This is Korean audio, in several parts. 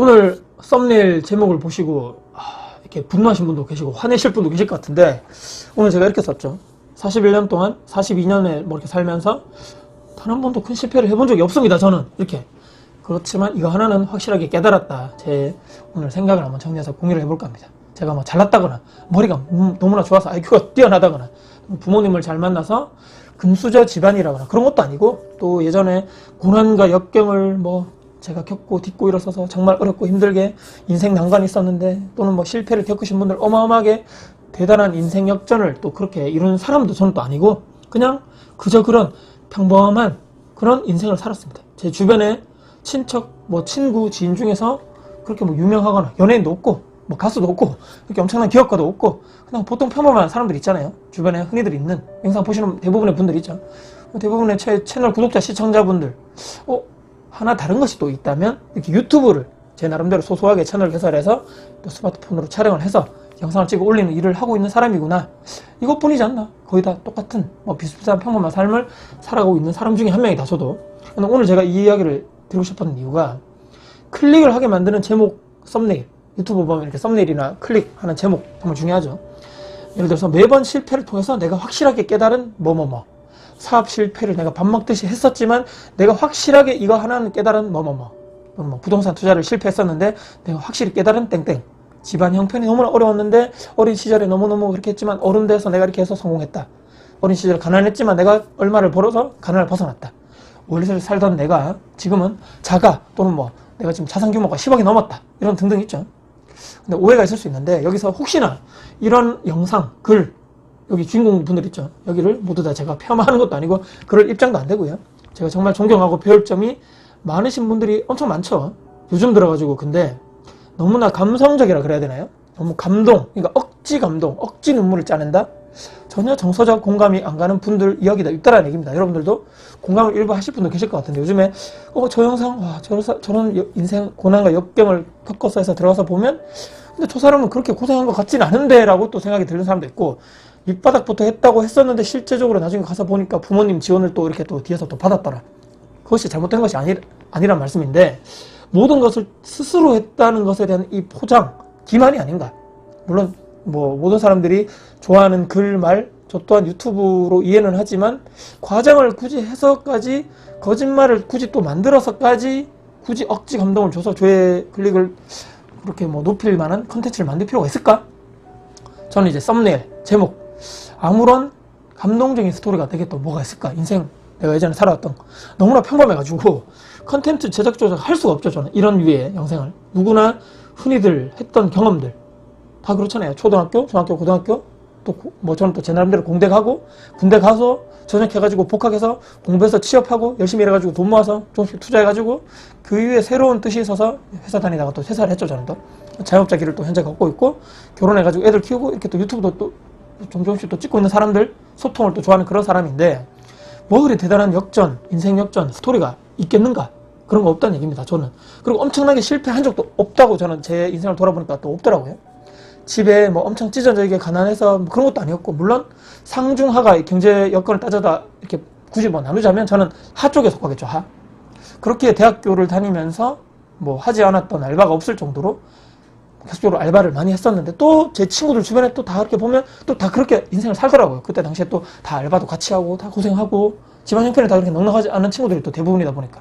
오늘 썸네일 제목을 보시고 아, 이렇게 분노하신 분도 계시고 화내실 분도 계실 것 같은데 오늘 제가 이렇게 썼죠. 41년 동안 42년에 뭐 이렇게 살면서 단 한 번도 큰 실패를 해본 적이 없습니다. 저는 이렇게 그렇지만 이거 하나는 확실하게 깨달았다. 제 오늘 생각을 한번 정리해서 공유를 해볼까 합니다. 제가 뭐 잘났다거나 머리가 음, 너무나 좋아서 IQ가 뛰어나다거나 부모님을 잘 만나서 금수저 집안이라거나 그런 것도 아니고 또 예전에 고난과 역경을 뭐 제가 겪고 딛고 일어서서 정말 어렵고 힘들게 인생 난관이 있었는데 또는 뭐 실패를 겪으신 분들 어마어마하게 대단한 인생 역전을 또 그렇게 이룬 사람도 저는 또 아니고 그냥 그저 그런 평범한 그런 인생을 살았습니다. 제 주변에 친척, 뭐 친구, 지인 중에서 그렇게 뭐 유명하거나 연예인도 없고 뭐 가수도 없고 그렇게 엄청난 기업가도 없고 그냥 보통 평범한 사람들 있잖아요. 주변에 흔히들 있는 영상 보시는 대부분의 분들 있죠. 대부분의 채, 채널 구독자 시청자분들 어 하나 다른 것이 또 있다면 이렇게 유튜브를 제 나름대로 소소하게 채널 개설해서 또 스마트폰으로 촬영을 해서 영상을 찍어 올리는 일을 하고 있는 사람이구나. 이것뿐이지 않나. 거의 다 똑같은 뭐 비슷비슷한 평범한 삶을 살아가고 있는 사람 중에 한 명이다 저도. 오늘 제가 이 이야기를 드리고 싶었던 이유가 클릭을 하게 만드는 제목 썸네일 유튜브 보면 이렇게 썸네일이나 클릭하는 제목 정말 중요하죠. 예를 들어서 매번 실패를 통해서 내가 확실하게 깨달은 뭐뭐뭐 사업 실패를 내가 밥 먹듯이 했었지만 내가 확실하게 이거 하나는 깨달은 뭐뭐뭐 또는 뭐 부동산 투자를 실패했었는데 내가 확실히 깨달은 땡땡. 집안 형편이 너무나 어려웠는데 어린 시절에 너무너무 그렇게 했지만 어른 돼서 내가 이렇게 해서 성공했다. 어린 시절에 가난했지만 내가 얼마를 벌어서 가난을 벗어났다. 원래 살던 내가 지금은 자가 또는 뭐 내가 지금 자산 규모가 10억이 넘었다. 이런 등등 있죠. 근데 오해가 있을 수 있는데 여기서 혹시나 이런 영상, 글 여기 주인공 분들 있죠. 여기를 모두 다 제가 폄하하는 것도 아니고 그럴 입장도 안 되고요. 제가 정말 존경하고 배울 점이 많으신 분들이 엄청 많죠. 요즘 들어가지고 근데 너무나 감성적이라 그래야 되나요? 너무 감동, 그러니까 억지 감동, 억지 눈물을 짜낸다. 전혀 정서적 공감이 안 가는 분들 이야기다 있다라는 얘기입니다. 여러분들도 공감을 일부 하실 분도 계실 것 같은데 요즘에 어 저 영상 와 저런 사- 저런 여- 인생 고난과 역경을 겪어서 해서 들어가서 보면 근데 저 사람은 그렇게 고생한 것 같진 않은데 라고 또 생각이 드는 사람도 있고 밑바닥부터 했다고 했었는데 실제적으로 나중에 가서 보니까 부모님 지원을 또 이렇게 또 뒤에서 또 받았더라. 그것이 잘못된 것이 아니, 아니란 말씀인데 모든 것을 스스로 했다는 것에 대한 이 포장 기만이 아닌가. 물론 뭐 모든 사람들이 좋아하는 글, 말, 저 또한 유튜브로 이해는 하지만 과정을 굳이 해서까지 거짓말을 굳이 또 만들어서까지 굳이 억지 감동을 줘서 조회 클릭을 그렇게 뭐 높일 만한 컨텐츠를 만들 필요가 있을까? 저는 이제 썸네일, 제목 아무런 감동적인 스토리가 되게 또 뭐가 있을까? 인생 내가 예전에 살아왔던 거. 너무나 평범해가지고 컨텐츠 제작 조작 할 수가 없죠 저는. 이런 류의 영상을. 누구나 흔히들 했던 경험들. 다 그렇잖아요. 초등학교, 중학교, 고등학교. 또 뭐 저는 또 제 나름대로 공대 가고 군대 가서 전역해가지고 복학해서 공부해서 취업하고 열심히 일해가지고 돈 모아서 조금씩 투자해가지고 그 이후에 새로운 뜻이 있어서 회사 다니다가 또 퇴사를 했죠 저는 또. 자영업자 길을 또 현재 걷고 있고 결혼해가지고 애들 키우고 이렇게 또 유튜브도 또 좀 조금씩 또 찍고 있는 사람들 소통을 또 좋아하는 그런 사람인데 뭐 그리 대단한 역전 인생 역전 스토리가 있겠는가? 그런 거 없다는 얘기입니다 저는. 그리고 엄청나게 실패한 적도 없다고 저는 제 인생을 돌아보니까 또 없더라고요. 집에 뭐 엄청 찢어지게 가난해서 뭐 그런 것도 아니었고 물론 상중하가 경제 여건을 따져다 이렇게 굳이 뭐 나누자면 저는 하 쪽에 속하겠죠 하. 그렇게 대학교를 다니면서 뭐 하지 않았던 알바가 없을 정도로 계속적으로 알바를 많이 했었는데 또 제 친구들 주변에 또 다 그렇게 보면 또 다 그렇게 인생을 살더라고요. 그때 당시에 또 다 알바도 같이 하고 다 고생하고 집안 형편이 다 그렇게 넉넉하지 않은 친구들이 또 대부분이다 보니까.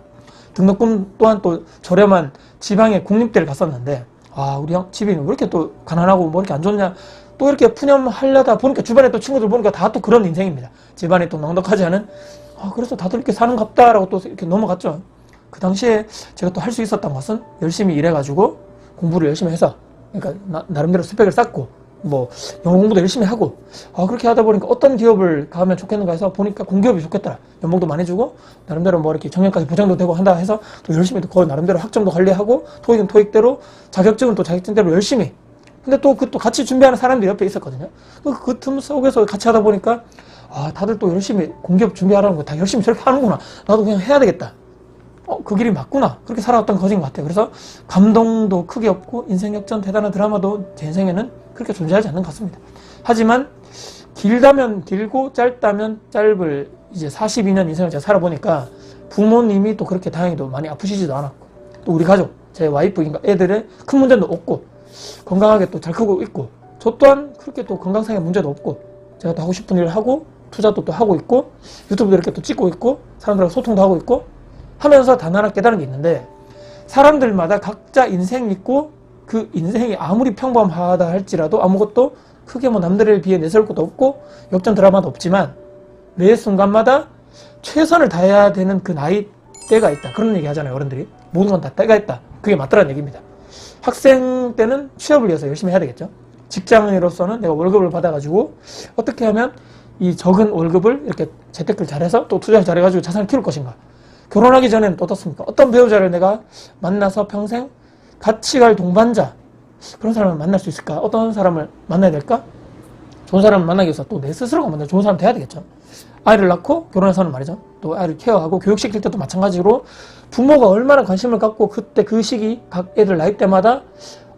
등록금 또한 또 저렴한 지방의 국립대를 갔었는데 아 우리 형 집이 왜 이렇게 또 가난하고 뭐 이렇게 안 좋냐? 또 이렇게 푸념하려다 보니까 주변에 또 친구들 보니까 다 또 그런 인생입니다. 집안이 또 넉넉하지 않은 아 그래서 다들 이렇게 사는갑다라고 또 이렇게 넘어갔죠. 그 당시에 제가 또 할 수 있었던 것은 열심히 일해가지고 공부를 열심히 해서 그러니까 나, 나름대로 스펙을 쌓고 뭐 영어 공부도 열심히 하고 아 그렇게 하다 보니까 어떤 기업을 가면 좋겠는가 해서 보니까 공기업이 좋겠더라. 연봉도 많이 주고 나름대로 뭐 이렇게 정년까지 보장도 되고 한다 해서 또 열심히 또 나름대로 학점도 관리하고 토익은 토익대로 자격증은 또 자격증대로 열심히. 근데 또 그 또 같이 준비하는 사람들이 옆에 있었거든요. 그, 그틈 속에서 같이 하다 보니까 아 다들 또 열심히 공기업 준비하라는 거 다 열심히 저렇게 하는구나. 나도 그냥 해야 되겠다 어, 그 길이 맞구나. 그렇게 살아왔던 것인 것 같아요. 그래서 감동도 크게 없고 인생 역전 대단한 드라마도 제 인생에는 그렇게 존재하지 않는 것 같습니다. 하지만 길다면 길고 짧다면 짧을 이제 42년 인생을 제가 살아보니까 부모님이 또 그렇게 다행히도 많이 아프시지도 않았고 또 우리 가족 제 와이프인가 애들의 큰 문제는 없고 건강하게 또 잘 크고 있고 저 또한 그렇게 또 건강상의 문제도 없고 제가 또 하고 싶은 일을 하고 투자도 또 하고 있고 유튜브도 이렇게 또 찍고 있고 사람들하고 소통도 하고 있고 하면서 단 하나 깨달은 게 있는데 사람들마다 각자 인생이 있고 그 인생이 아무리 평범하다 할지라도 아무것도 크게 뭐 남들에 비해 내세울 것도 없고 역전 드라마도 없지만 매 순간마다 최선을 다해야 되는 그 나이 때가 있다. 그런 얘기 하잖아요 어른들이. 모든 건 다 때가 있다. 그게 맞더라는 얘기입니다. 학생 때는 취업을 위해서 열심히 해야 되겠죠. 직장인으로서는 내가 월급을 받아가지고 어떻게 하면 이 적은 월급을 이렇게 재테크를 잘해서 또 투자를 잘해가지고 자산을 키울 것인가 결혼하기 전에는 또 어떻습니까 어떤 배우자를 내가 만나서 평생 같이 갈 동반자 그런 사람을 만날 수 있을까 어떤 사람을 만나야 될까 좋은 사람을 만나기 위해서 또 내 스스로가 먼저 좋은 사람 돼야 되겠죠. 아이를 낳고 결혼해서는 말이죠. 또 아이를 케어하고 교육시킬 때도 마찬가지로 부모가 얼마나 관심을 갖고 그때 그 시기 각 애들 나이 때마다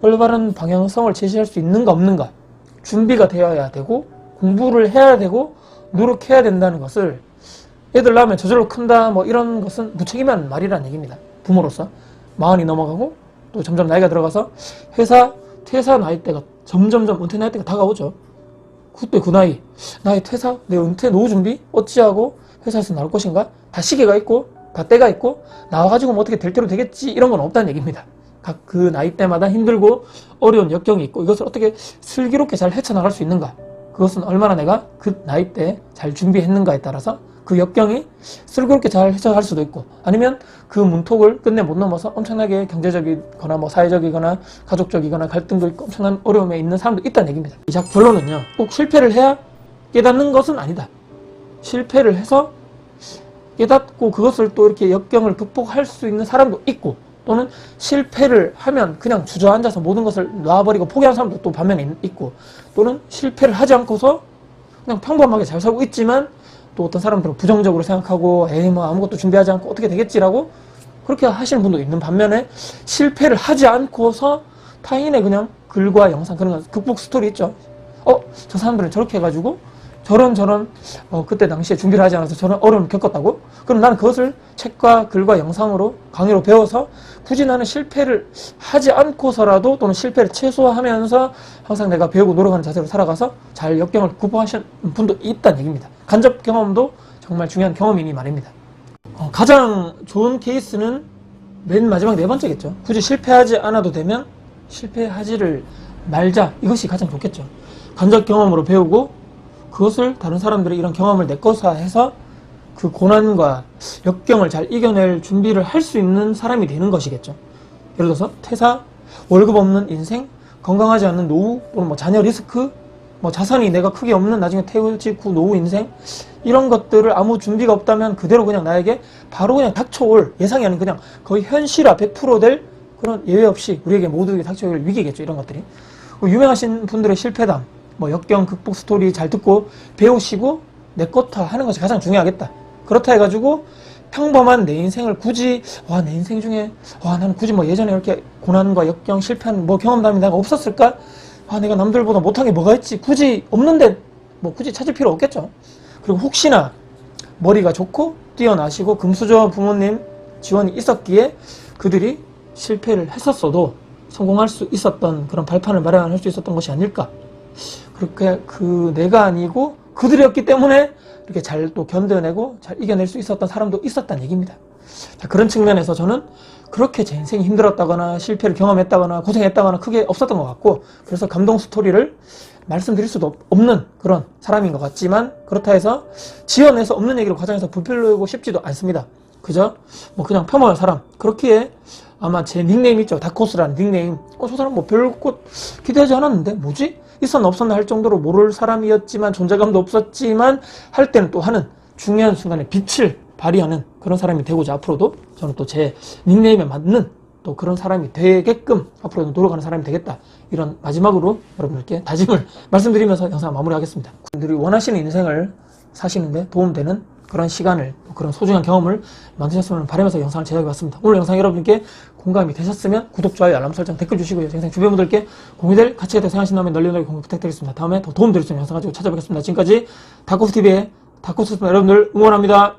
올바른 방향성을 제시할 수 있는가 없는가 준비가 되어야 되고 공부를 해야 되고 노력해야 된다는 것을 애들 낳으면 저절로 큰다 뭐 이런 것은 무책임한 말이라는 얘기입니다. 부모로서. 마흔이 넘어가고 또 점점 나이가 들어가서 회사 퇴사 나이대가 점점점 은퇴 나이대가 다가오죠. 그때 그 나이 나의 퇴사 내 은퇴 노후 준비 어찌하고 회사에서 나올 것인가? 다 시기가 있고 다 때가 있고 나와가지고 뭐 어떻게 될 대로 되겠지? 이런 건 없다는 얘기입니다. 각 그 나이 때마다 힘들고 어려운 역경이 있고 이것을 어떻게 슬기롭게 잘 헤쳐나갈 수 있는가? 그것은 얼마나 내가 그 나이 때 잘 준비했는가에 따라서 그 역경이 슬기롭게 잘 헤쳐갈 수도 있고 아니면 그 문턱을 끝내 못 넘어서 엄청나게 경제적이거나 뭐 사회적이거나 가족적이거나 갈등도 있고 엄청난 어려움에 있는 사람도 있다는 얘기입니다. 이 작 결론은요. 꼭 실패를 해야 깨닫는 것은 아니다. 실패를 해서 깨닫고 그것을 또 이렇게 역경을 극복할 수 있는 사람도 있고 또는 실패를 하면 그냥 주저앉아서 모든 것을 놔버리고 포기한 사람도 또 반면에 있- 있고 또는 실패를 하지 않고서 그냥 평범하게 잘 살고 있지만 또 어떤 사람들은 부정적으로 생각하고 에이 뭐 아무것도 준비하지 않고 어떻게 되겠지라고 그렇게 하시는 분도 있는 반면에 실패를 하지 않고서 타인의 그냥 글과 영상 그런 거 극복 스토리 있죠. 어, 저 사람들은 저렇게 해가지고 저런 저런 어, 그때 당시에 준비를 하지 않아서 저런 어려움을 겪었다고? 그럼 나는 그것을 책과 글과 영상으로 강의로 배워서 굳이 나는 실패를 하지 않고서라도 또는 실패를 최소화하면서 항상 내가 배우고 노력하는 자세로 살아가서 잘 역경을 극복하시는 분도 있다는 얘기입니다. 간접 경험도 정말 중요한 경험이니 말입니다. 어, 가장 좋은 케이스는 맨 마지막 네 번째겠죠. 굳이 실패하지 않아도 되면 실패하지를 말자. 이것이 가장 좋겠죠. 간접 경험으로 배우고 그것을 다른 사람들의 이런 경험을 내 것화해서 그 고난과 역경을 잘 이겨낼 준비를 할 수 있는 사람이 되는 것이겠죠. 예를 들어서 퇴사, 월급 없는 인생, 건강하지 않는 노후, 또는 뭐 자녀 리스크, 뭐 자산이 내가 크게 없는 나중에 퇴직 후 노후 인생 이런 것들을 아무 준비가 없다면 그대로 그냥 나에게 바로 그냥 닥쳐올 예상이 아닌 그냥 거의 현실화 100%될 그런 예외 없이 우리에게 모두에게 닥쳐올 위기겠죠 이런 것들이 뭐 유명하신 분들의 실패담 뭐 역경 극복 스토리 잘 듣고 배우시고 내 것화 하는 것이 가장 중요하겠다. 그렇다 해가지고 평범한 내 인생을 굳이 와 내 인생 중에 와 나는 굳이 뭐 예전에 이렇게 고난과 역경 실패한 뭐 경험담이 내가 없었을까? 아 내가 남들보다 못한 게 뭐가 있지? 굳이 없는데 뭐 굳이 찾을 필요 없겠죠. 그리고 혹시나 머리가 좋고 뛰어나시고 금수저 부모님 지원이 있었기에 그들이 실패를 했었어도 성공할 수 있었던 그런 발판을 마련할 수 있었던 것이 아닐까 그렇게 그 내가 아니고 그들이었기 때문에 이렇게 잘 또 견뎌내고 잘 이겨낼 수 있었던 사람도 있었다는 얘기입니다. 자, 그런 측면에서 저는 그렇게 제 인생이 힘들었다거나 실패를 경험했다거나 고생했다거나 크게 없었던 것 같고 그래서 감동 스토리를 말씀드릴 수도 없는 그런 사람인 것 같지만 그렇다 해서 지어내서 없는 얘기를 과정에서 부풀리고 싶지도 않습니다. 그저 뭐 그냥 평범한 사람. 그렇기에 아마 제 닉네임 있죠. 다코스라는 닉네임. 어 저 사람 뭐 별것 기대하지 않았는데 뭐지 있었나 없었나 할 정도로 모를 사람이었지만 존재감도 없었지만 할 때는 또 하는 중요한 순간에 빛을 발휘하는 그런 사람이 되고자 앞으로도 저는 또 제 닉네임에 맞는 또 그런 사람이 되게끔 앞으로도 노력하는 사람이 되겠다. 이런 마지막으로 여러분들께 다짐을 말씀드리면서 영상 마무리하겠습니다. 분들이 원하시는 인생을 사시는데 도움되는 그런 시간을 또 그런 소중한 경험을 만드셨으면 바라면서 영상을 제작해봤습니다. 오늘 영상 여러분께 공감이 되셨으면 구독, 좋아요, 알람 설정, 댓글 주시고요. 영상 주변 분들께 공유 될 가치가 되어 생각하신다면 널리 널리 공유 부탁드리겠습니다. 다음에 더 도움 드릴 수 있는 영상 가지고 찾아뵙겠습니다. 지금까지 다코스TV의 다코스였습니다. 여러분들 응원합니다.